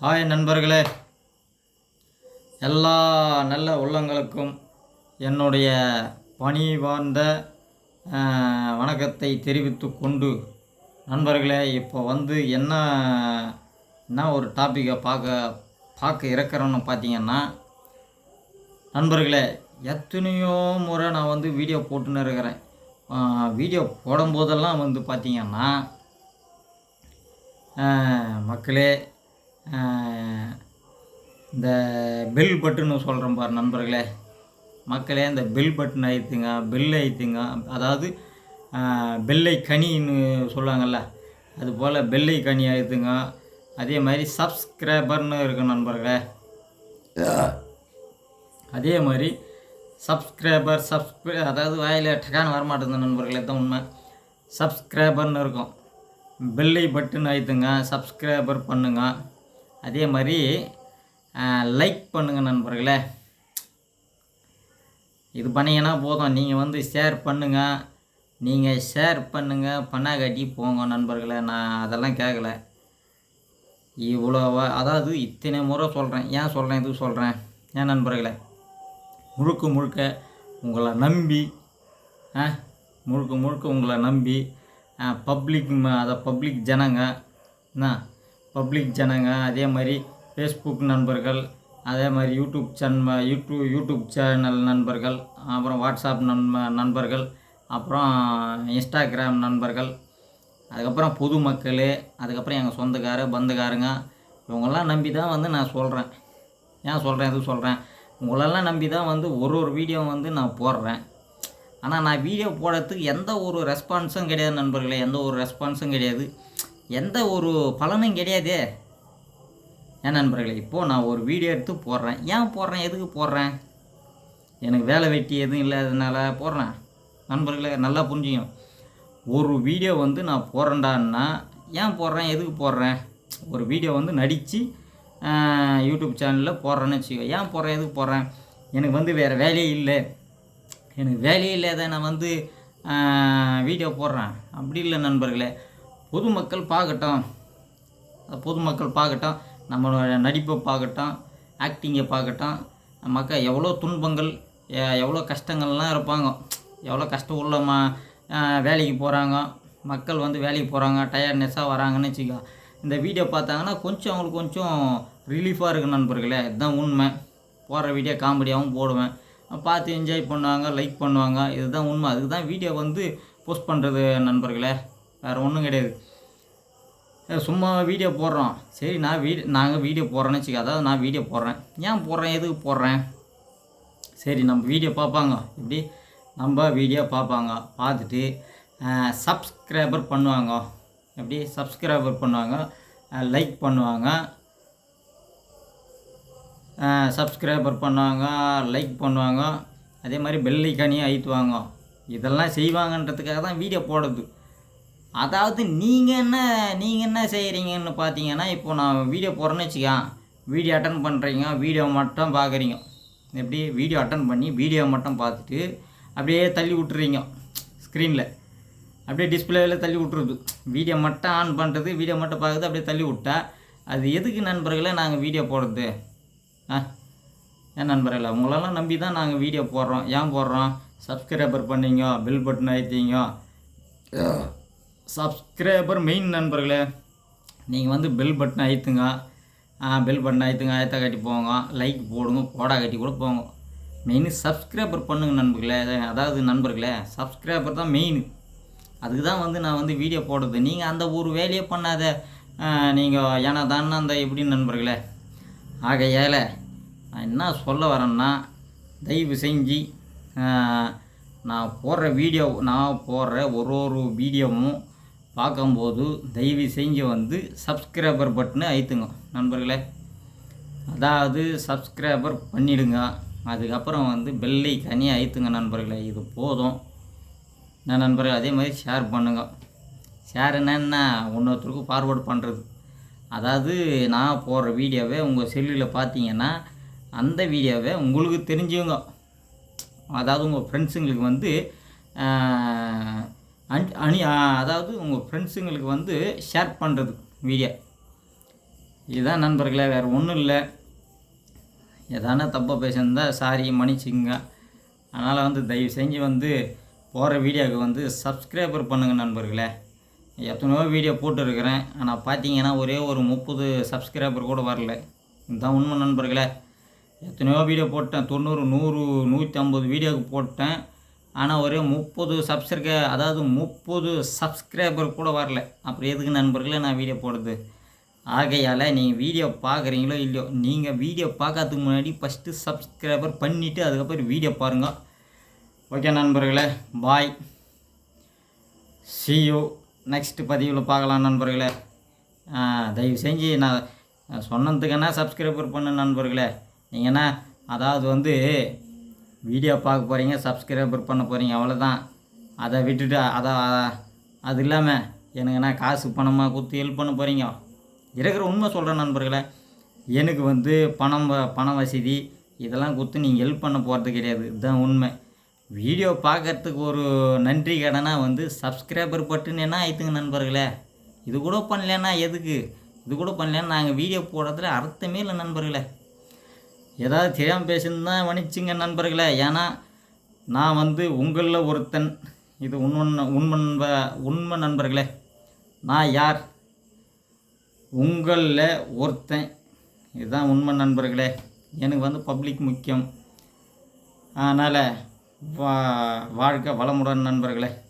ஆய நண்பர்களே எல்லா நல்ல உள்ளங்களுக்கும் என்னுடைய பணிவார்ந்த வணக்கத்தை தெரிவித்து கொண்டு நண்பர்களே இப்போ வந்து என்ன என்ன ஒரு டாப்பிக்கை பார்க்க பார்க்க இருக்கிறோன்னு பார்த்தீங்கன்னா நண்பர்களே எத்தனையோ முறை நான் வந்து வீடியோ போட்டுன்னு இருக்கிறேன். வீடியோ போடும்போதெல்லாம் வந்து பார்த்திங்கன்னா மக்களே இந்த பெல் பட்டுன்னு சொல்கிறோம் பாரு நண்பர்களே. மக்களே இந்த பெல் பட்டன் அழுத்துங்க பெல் அழுத்துங்க. அதாவது பெல்லை கனின்னு சொல்லுவாங்கள்ல அது போல் பெல்லை கனி அழுத்துங்க. அதே மாதிரி சப்ஸ்கிரைபர்னு இருக்கு நண்பர்களே. அதே மாதிரி சப்ஸ்கிரைபர் சப்ஸ்கிரை அதாவது வாயில் டக்கான்னு வரமாட்டேங்குது நண்பர்களே தான் உண்மை. சப்ஸ்கிரைபர்னு இருக்கும். பெல்லை பட்டன் அழுத்துங்க சப்ஸ்கிரைபர் பண்ணுங்க. அதே மாதிரி லைக் பண்ணுங்கள் நண்பர்களே. இது பண்ணீங்கன்னா போதும். நீங்கள் வந்து ஷேர் பண்ணுங்கள் நீங்கள் ஷேர் பண்ணுங்கள் பண்ணா கட்டி போங்க நண்பர்களே. நான் அதெல்லாம் கேட்கல இவ்வளோவா அதாவது இத்தனை முறை சொல்கிறேன் ஏன் சொல்கிறேன் இது சொல்கிறேன் ஏன் நண்பர்களே? முழுக்க முழுக்க உங்களை நம்பி ஆ முழுக்க முழுக்க உங்களை நம்பி பப்ளிக் அதை பப்ளிக் ஜனங்க என்ன? பப்ளிக் ஜனங்க அதே மாதிரி ஃபேஸ்புக் நண்பர்கள் அதே மாதிரி YouTube channel YouTube YouTube channel நண்பர்கள் அப்புறம் வாட்ஸ்அப் நண்ப நண்பர்கள் அப்புறம் இன்ஸ்டாகிராம் நண்பர்கள் அதுக்கப்புறம் பொதுமக்கள் அதுக்கப்புறம் எங்கள் சொந்தக்கார பந்தக்காரங்க இவங்கெல்லாம் நம்பி தான் வந்து நான் சொல்கிறேன் ஏன் சொல்கிறேன் எதுவும் சொல்கிறேன் உங்களெல்லாம் நம்பி தான் வந்து ஒரு ஒரு வீடியோ வந்து நான் போடுறேன். ஆனால் நான் வீடியோ போடுறதுக்கு எந்த ஒரு ரெஸ்பான்ஸும் கிடையாது நண்பர்களே எந்த ஒரு ரெஸ்பான்ஸும் கிடையாது. எந்த ஒரு பலனும் கிடையாதே. ஏன் நண்பர்களே இப்போது நான் ஒரு வீடியோ எடுத்து போடுறேன். ஏன் போடுறேன்? எதுக்கு போடுறேன்? எனக்கு வேலை வெட்டி எதுவும் இல்லாததுனால போடுறேன். நண்பர்களே நல்லா புரிஞ்சுக்கணும். ஒரு வீடியோ வந்து நான் போடுறேன்டான்னா ஏன் போடுறேன்? எதுக்கு போடுறேன்? ஒரு வீடியோ வந்து நடித்து யூடியூப் சேனலில் போடுறேன்னு வச்சுக்கோ. ஏன் போடுறேன்? எதுக்கு போடுறேன்? எனக்கு வந்து வேறு வேலையே இல்லை. எனக்கு வேலையே இல்லாத நான் வந்து வீடியோ போடுறேன். அப்படி இல்லை நண்பர்களே. பொதுமக்கள் பார்க்கட்டும் பொதுமக்கள் பார்க்கட்டும் நம்மளோட நடிப்பை பார்க்கட்டும் ஆக்டிங்கை பார்க்கட்டும் மக்கள் எவ்வளோ துன்பங்கள் எவ்வளோ கஷ்டங்கள்லாம் இருப்பாங்க. எவ்வளோ கஷ்டம் உள்ள ம வேலைக்கு போகிறாங்க மக்கள் வந்து வேலைக்கு போகிறாங்க டயர்ட்னஸ்ஸாக வராங்கன்னு வச்சுக்கோ. இந்த வீடியோ பார்த்தாங்கன்னா கொஞ்சம் அவங்களுக்கு கொஞ்சம் ரிலீஃபாக இருக்கு நண்பர்களே. இதுதான் உண்மை. போடுற வீடியோ காமெடியாகவும் போடுவேன். பார்த்து என்ஜாய் பண்ணுவாங்க லைக் பண்ணுவாங்க. இதுதான் உண்மை. அதுக்கு தான் வீடியோ வந்து போஸ்ட் பண்ணுறது நண்பர்களே. வேறு ஒன்றும் கிடையாது. சும்மா வீடியோ போடுறோம் சரி நான் வீ நாங்கள் வீடியோ போடுறேன்னு வச்சுக்க அதாவது நான் வீடியோ போடுறேன். ஏன் போடுறேன்? எதுக்கு போடுறேன்? சரி நம்ம வீடியோ பார்ப்பாங்க. இப்படி நம்ம வீடியோ பார்ப்பாங்க. பார்த்துட்டு சப்ஸ்கிரைபர் பண்ணுவாங்க. எப்படி? சப்ஸ்கிரைபர் பண்ணுவாங்க. லைக் பண்ணுவாங்க. சப்ஸ்கிரைபர் பண்ணுவாங்க லைக் பண்ணுவாங்க. அதே மாதிரி பெல் ஐக்கானையும் அழுத்துவாங்க. இதெல்லாம் செய்வாங்கன்றதுக்காக தான் வீடியோ போடுறது. அதாவது நீங்கள் என்ன நீங்கள் என்ன செய்கிறீங்கன்னு பார்த்தீங்கன்னா இப்போ நான் வீடியோ போடுறேன்னு வச்சுக்கேன் வீடியோ அட்டன் பண்ணுறீங்க வீடியோ மட்டும் பார்க்குறீங்க எப்படி? வீடியோ அட்டன் பண்ணி வீடியோ மட்டும் பார்த்துட்டு அப்படியே தள்ளி விட்டுறீங்க ஸ்க்ரீனில் அப்படியே டிஸ்பிளேவில் தள்ளி விட்டுருது வீடியோ மட்டும் ஆன் பண்ணுறது வீடியோ மட்டும் பார்க்குறது அப்படியே தள்ளி விட்டா அது எதுக்கு நண்பர்களே நாங்கள் வீடியோ போடுறது? ஆ? ஏன் நண்பர்களே உங்களெல்லாம் நம்பி தான் நாங்கள் வீடியோ போடுறோம். ஏன் போடுறோம்? சப்ஸ்கிரைபர் பண்ணீங்க பில் பட்டன் அழுத்திங்க. சப்ஸ்கிரைபர் மெயின் நண்பர்களே நீங்கள் வந்து பெல் பட்டன் அழுத்துங்க. பெல் பட்டன் அழுத்துங்க அழுத்த கட்டி போங்க. லைக் போடுங்க போடா கட்டி கூட போங்க. மெயின் சப்ஸ்கிரைபர் பண்ணுங்க நண்பர்களே. அதாவது நண்பர்களே சப்ஸ்கிரைபர் தான் மெயின் அதுக்கு தான் வந்து நான் வந்து வீடியோ போடுறது. நீங்கள் அந்த ஒரு வேலையே பண்ணாத. நீங்கள் ஏன்னா தானே அந்த எப்படின்னு நண்பர்களே? ஆகையால் நான் என்ன சொல்ல வரேன்னா தயவு செஞ்சு நான் போடுற வீடியோ நான் போடுற ஒரு ஒரு வீடியோவும் பார்க்கும்போது தயவு செஞ்சு வந்து சப்ஸ்கிரைபர் பட்டனை அழுத்துங்க நண்பர்களே. அதாவது சப்ஸ்கிரைபர் பண்ணிடுங்க. அதுக்கப்புறம் வந்து பெல்லை கனி அழுத்துங்க நண்பர்களே. இது போதும். நான் நண்பர்கள்? அதே மாதிரி ஷேர் பண்ணுங்க. ஷேர் என்னென்ன இன்னொருத்தருக்கு ஃபார்வேர்டு பண்ணுறது அதாவது நான் போடுற வீடியோவை உங்கள் செல்லில் பார்த்தீங்கன்னா அந்த வீடியோவை உங்களுக்கு தெரிஞ்சவங்க அதாவது உங்கள் ஃப்ரெண்ட்ஸுங்களுக்கு வந்து அன்- அணி அதாவது உங்கள் ஃப்ரெண்ட்ஸுங்களுக்கு வந்து ஷேர் பண்ணுறது வீடியோ இதுதான் நண்பர்களே வேறு ஒன்றும் இல்லை. எதான தப்பாக பேசியிருந்தா சாரி மன்னிச்சுங்க அதனால் வந்து தயவு செஞ்சு வந்து போகிற வீடியோவுக்கு வந்து சப்ஸ்கிரைபர் பண்ணுங்கள் நண்பர்களே. எத்தனையோ வீடியோ போட்டுருக்கிறேன். ஆனால் பார்த்தீங்கன்னா ஒரே ஒரு முப்பது சப்ஸ்கிரைபர் கூட வரல. இதுதான் உண்மை நண்பர்களே. எத்தனையோ வீடியோ போட்டேன். தொண்ணூறு நூறு நூற்றி ஐம்பது வீடியோவுக்கு போட்டேன். ஆனால் ஒரே முப்பது சப்ஸ்கிரை அதாவது முப்பது சப்ஸ்கிரைபர் கூட வரல. அப்புறம் எதுக்கு நண்பர்களே நான் வீடியோ போடுறது? ஆகையால் நீங்கள் வீடியோ பார்க்குறீங்களோ இல்லையோ நீங்கள் வீடியோ பார்க்கறதுக்கு முன்னாடி ஃபஸ்ட்டு சப்ஸ்கிரைபர் பண்ணிவிட்டு அதுக்கப்புறம் வீடியோ பாருங்கள் ஓகே நண்பர்களே பாய் சியூ நெக்ஸ்ட்டு நெக்ஸ்ட் பதிவில் பார்க்கலாம் நண்பர்களே. தயவு செஞ்சு நான் சொன்னதுக்குன்னா சப்ஸ்கிரைபர் பண்ண நண்பர்களே? நீங்கன்னா அதாவது வந்து வீடியோ பார்க்க போகிறீங்க சப்ஸ்கிரைபர் பண்ண போகிறீங்க அவ்வளோதான் அதை விட்டுட்டு அதை அது இல்லாமல் எனக்குன்னா காசு பணமாக கொடுத்து ஹெல்ப் பண்ண போகிறீங்க இருக்கிற உண்மை சொல்கிறேன் நண்பர்களே. எனக்கு வந்து பணம் வ- பண வசதி இதெல்லாம் கொடுத்து நீங்கள் ஹெல்ப் பண்ண போகிறது கிடையாது. இதுதான் உண்மை. வீடியோ பார்க்கறதுக்கு ஒரு நன்றி கடனாக வந்து சப்ஸ்கிரைபர் பட்டுன்னு என்ன ஆயிடுத்துங்க நண்பர்களே? இது கூட பண்ணலன்னா எதுக்கு? இது கூட பண்ணலன்னா நாங்கள் வீடியோ போடுறதுல அர்த்தமே இல்லை நண்பர்களே. ஏதாவது தெரியாமல் பேசியிருந்தா மன்னிச்சுங்க நண்பர்களே. ஏன்னா நான் வந்து உங்களில் ஒருத்தன். இது உண்மை உண்மை நண்ப- உண்மை நண்பர்களே. நான் யார்? உங்களில் ஒருத்தன். இதுதான் உண்மை நண்பர்களே. எனக்கு வந்து பப்ளிக் முக்கியம். அதனால் வா வாழ்க்கை வளமுடன் நண்பர்களே.